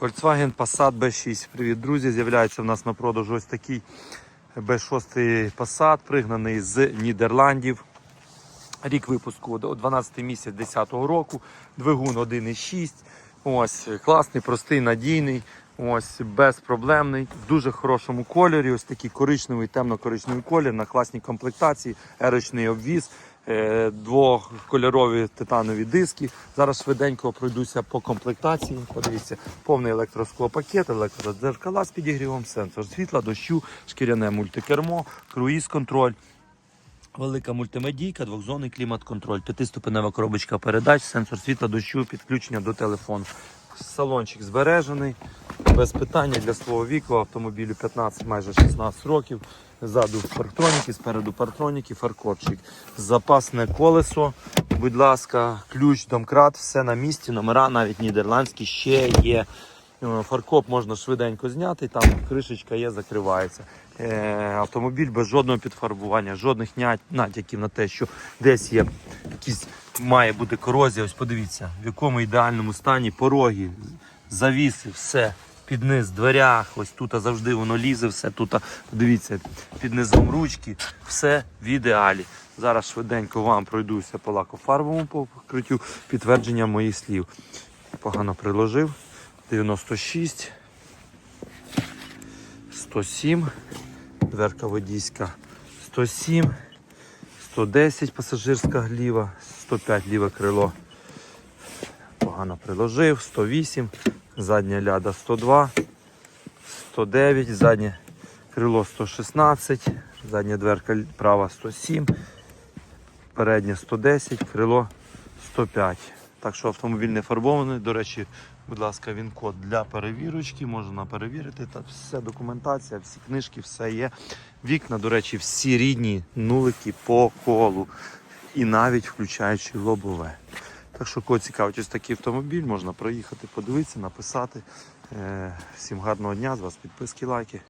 Volkswagen Passat B6. Привіт, друзі! З'являється в нас на продажу ось такий B6 Passat, пригнаний з Нідерландів. Рік випуску 12 місяць 10 року. Двигун 1,6. Ось класний, простий, надійний. Ось безпроблемний, в дуже хорошому кольорі. Ось такий коричневий, темно-коричневий колір на класній комплектації, ерочний обвіз, двокольорові титанові диски. Зараз швиденько пройдуся по комплектації. Подивіться, повний електросклопакет, електродзеркала з підігрівом, сенсор світла, дощу, шкіряне мультикермо, круїз-контроль. Велика мультимедійка, двохзонний клімат-контроль, п'ятиступенева коробочка передач, сенсор світла, дощу, підключення до телефону. Салончик збережений, без питання для свого віку. Автомобілю 15, майже 16 років. Ззаду парктроніки, спереду парктроніки, фаркопчик. Запасне колесо, будь ласка, ключ, домкрат, все на місці, номера навіть нідерландські ще є. Е, Фаркоп можна швиденько зняти, там кришечка є, закривається. Е, автомобіль без жодного підфарбування, жодних натяків на те, що десь є якісь має бути корозія. Ось подивіться, в якому ідеальному стані пороги, завіси, все. Під низ, дверях, ось тут завжди воно лізе, все тут, подивіться, під низом ручки, все в ідеалі. Зараз швиденько вам пройдуся по лакофарбовому покриттю, підтвердження моїх слів. Погано приложив. 96, 107, дверка водійська. 107, 110 пасажирська гліва, 105 ліве крило. Погано приложив, 108, задня ляда 102, 109, заднє крило 116, задня дверка права 107, переднє 110, крило 105. Так що автомобіль не фарбований. До речі, будь ласка, він код для перевірочки, можна перевірити. Та все документація, всі книжки, все є. Вікна, до речі, всі рідні нулики по колу. І навіть включаючи лобове. Так що, кого цікавить ось такий автомобіль, можна проїхати, подивитися, написати. Е, Всім гарного дня, з вас підписки, лайки.